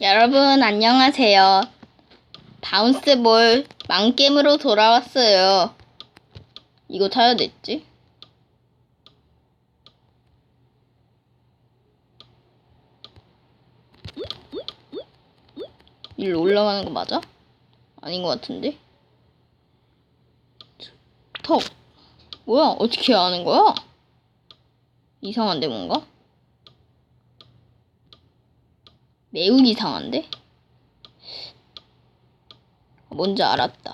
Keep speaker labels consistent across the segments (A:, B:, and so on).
A: 여러분 안녕하세요. 바운스볼 망게임으로 돌아왔어요. 이거 타야 됐지? 일로 올라가는 거 맞아? 아닌 것 같은데? 턱! 뭐야? 어떻게 하는 거야? 이상한데 뭔가? 매우 이상한데? 뭔지 알았다.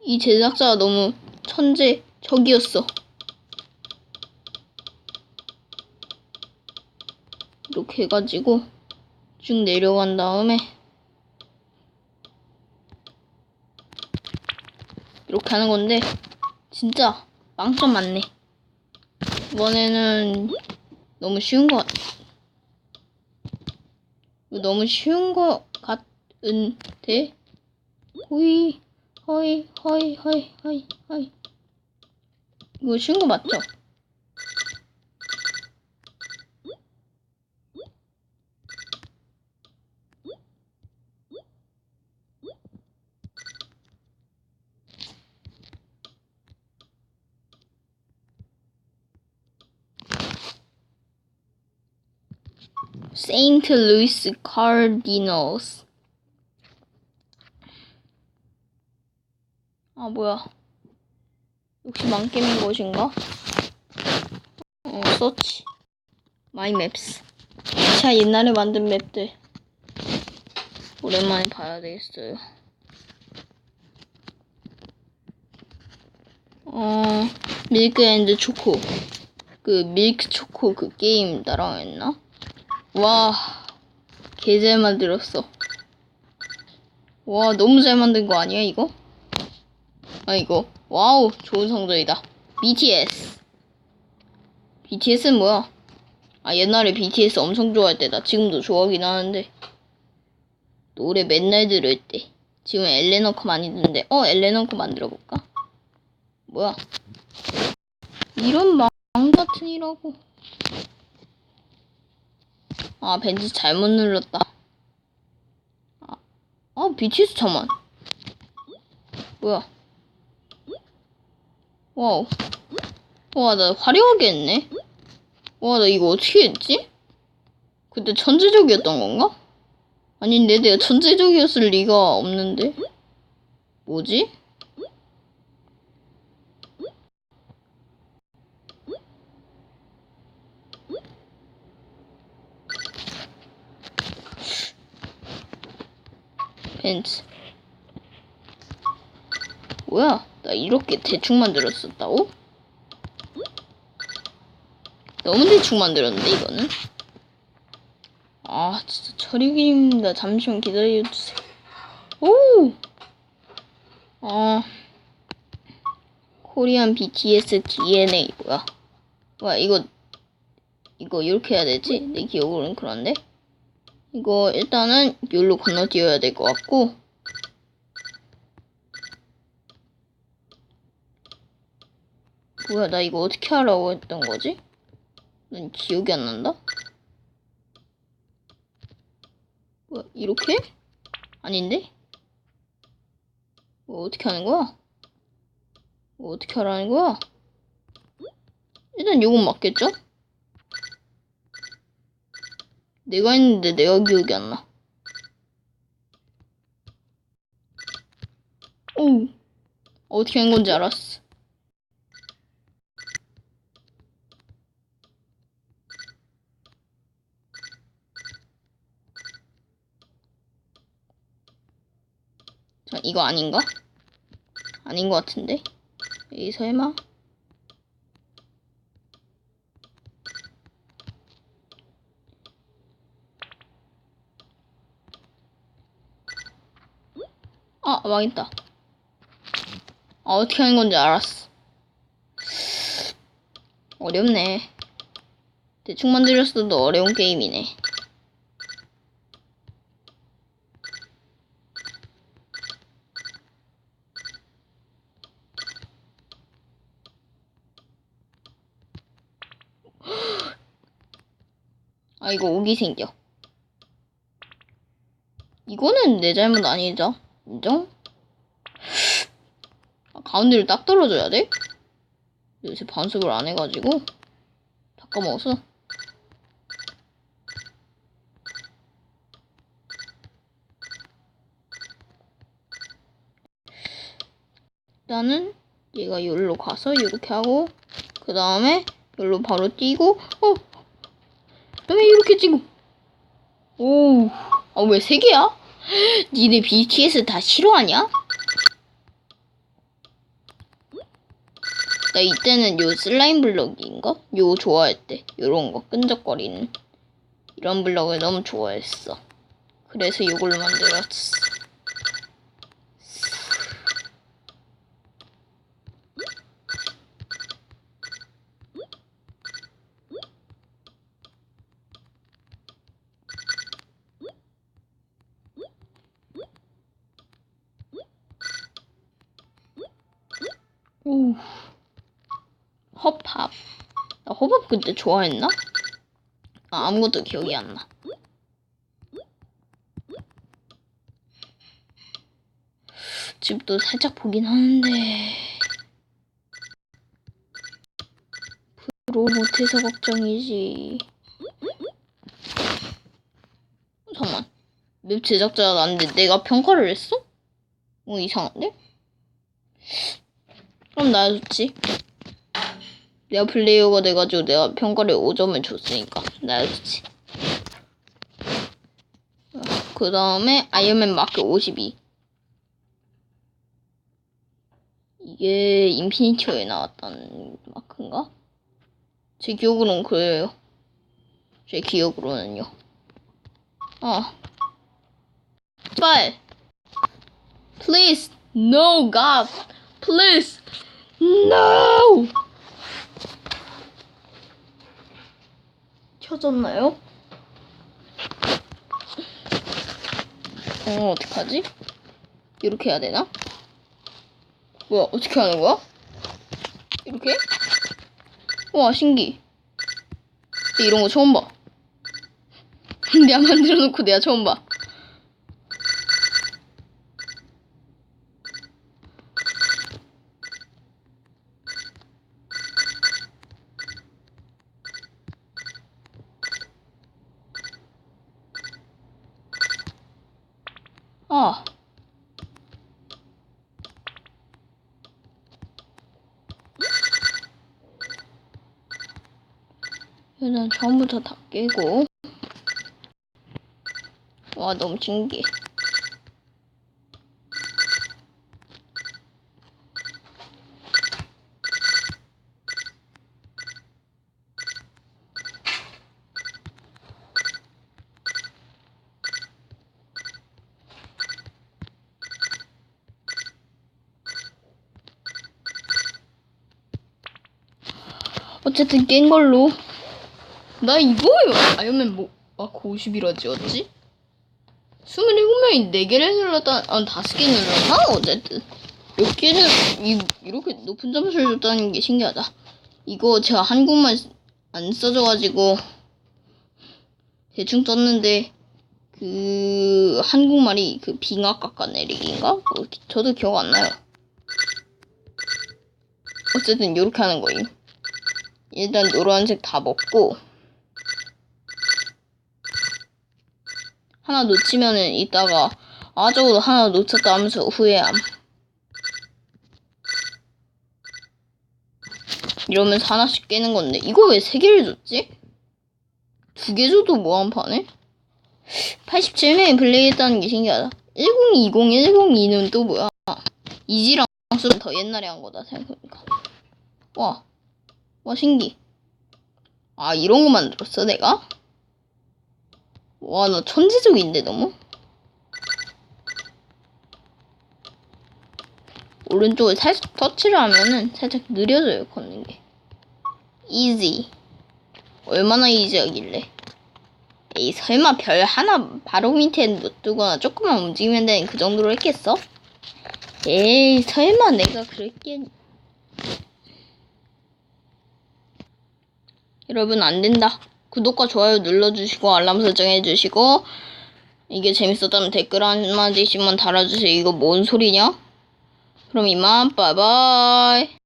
A: 이 제작자가 너무 천재적이었어. 이렇게 해가지고 쭉 내려간 다음에 이렇게 하는 건데 진짜 빵점 많네. 이번에는 너무 쉬운 것 같아. 너무 쉬운 것 같은데? 호이, 허이, 허이, 허이, 허이, 허이. 이거 쉬운 거 맞죠? 세인트 루이스 카디널스. 아 뭐야? 역시 망게임인 것인가? 어, 서치. 마이 맵스. 자, 옛날에 만든 맵들. 오랜만에 봐야 되겠어요. 어, 밀크 앤드 초코. 그 밀크 초코 그 게임 나랑 했나? 와, 개 잘 만들었어. 와, 너무 잘 만든 거 아니야, 이거? 아, 이거. 와우, 좋은 성적이다. BTS. BTS는 뭐야? 아, 옛날에 BTS 엄청 좋아할 때다. 지금도 좋아하긴 하는데. 노래 맨날 들을 때. 지금 엘레너커 많이 듣는데. 어, 엘레너커 만들어볼까? 뭐야? 이런 망 같은 이라고. 아, 벤지 잘못 눌렀다. 아, 아 BTS 잠만. 뭐야? 와우. 와, 나 화려하게 했네. 와, 나 이거 어떻게 했지? 그때 천재적이었던 건가? 아닌데, 내가 천재적이었을 리가 없는데. 뭐지? 벤츠. 뭐야? 나 이렇게 대충 만들었었다고? 너무 대충 만들었는데 이거는? 아 진짜 처리기입니다. 잠시만 기다려주세요. 오! 아 코리안 BTS DNA 뭐야? 뭐야 이거 이거 이렇게 해야 되지? 내 기억으로는 그런데 이거 일단은 여기로 건너뛰어야 될 것 같고 뭐야 나 이거 어떻게 하라고 했던 거지? 난 기억이 안 난다? 뭐야 이렇게? 아닌데? 뭐 어떻게 하는 거야? 뭐 어떻게 하라는 거야? 일단 요건 맞겠죠? 내가 했는데 내가 기억이 안 나. 오, 어떻게 한 건지 알았어. 자, 이거 아닌가? 아닌 것 같은데? 이 설마? 아, 망했다. 아, 어떻게 하는 건지 알았어. 어렵네. 대충 만들었어도 어려운 게임이네. 아, 이거 오기 생겨. 이거는 내 잘못 아니죠? 인정? 아, 가운데를 딱 떨어져야 돼? 요새 반숙을 안 해가지고 다 까먹었어. 일단은 얘가 여기로 가서 이렇게 하고 그 다음에 여기로 바로 뛰고 어 그 다음에 이렇게 뛰고 오아왜 세 개야? 니네 BTS 다 싫어하냐? 나 이때는 요 슬라임 블럭인가? 요 좋아했대 요런 거 끈적거리는 이런 블럭을 너무 좋아했어 그래서 요걸로 만들었어 오. 허팝. 나 허팝 그때 좋아했나? 아, 아무것도 기억이 안 나. 집도 살짝 보긴 하는데. 프로 못해서 걱정이지. 어, 잠깐만. 맵 제작자가 나는데 내가 평가를 했어? 어, 이상한데? 그럼 나야 좋지. 내가 플레이어가 돼가지고 내가 평가를 5점을 줬으니까 나야 좋지. 그 다음에 아이언맨 마크 52. 이게 인피니티어에 나왔다는 마크인가? 제 기억으로는 그래요. 제 기억으로는요. 아. 제발! Please! No, God! Please! No! 켜졌나요? 어, 어떡하지? 이렇게 해야 되나? 뭐야, 어떻게 하는 거야? 이렇게? 와, 신기. 나 이런 거 처음 봐. 내가 만들어 놓고 내가 처음 봐. 아. 일단 처음부터 다 깨고. 와, 너무 신기해. 어쨌든 깬 걸로. 나 이거요. 아이언맨 뭐, 마크 51화 지었지? 27명이 4개를 눌렀다, 아, 5개 눌렀나? 어쨌든. 몇 개를, 이, 이렇게 높은 점수를 줬다는 게 신기하다. 이거 제가 한국말 안 써져가지고, 대충 썼는데, 그, 한국말이 그 빙하 깎아내리기인가? 뭐, 저도 기억 안 나요. 어쨌든, 이렇게 하는 거임. 일단 노란색 다 먹고 하나 놓치면은 이따가 아 저거 하나 놓쳤다 하면서 후회함 이러면서 하나씩 깨는 건데 이거 왜 세 개를 줬지? 두 개 줘도 뭐 한 판에? 87명이 플레이했다는 게 신기하다 1020, 102는 또 뭐야 이지랑 수는 더 옛날에 한 거다 생각해보니까 와 와, 신기. 아, 이런 거 만들었어, 내가? 와, 나 천재적인데, 너무? 오른쪽을 살짝 터치를 하면은 살짝 느려져요, 걷는 게. 이지. 얼마나 이지하길래. 에이, 설마 별 하나 바로 밑에 놔두거나 조금만 움직이면 되는 그 정도로 했겠어? 에이, 설마 내가 그랬겠... 여러분 안 된다. 구독과 좋아요 눌러주시고 알람 설정해주시고 이게 재밌었다면 댓글 한마디씩만 달아주세요. 이거 뭔 소리냐? 그럼 이만 빠이바이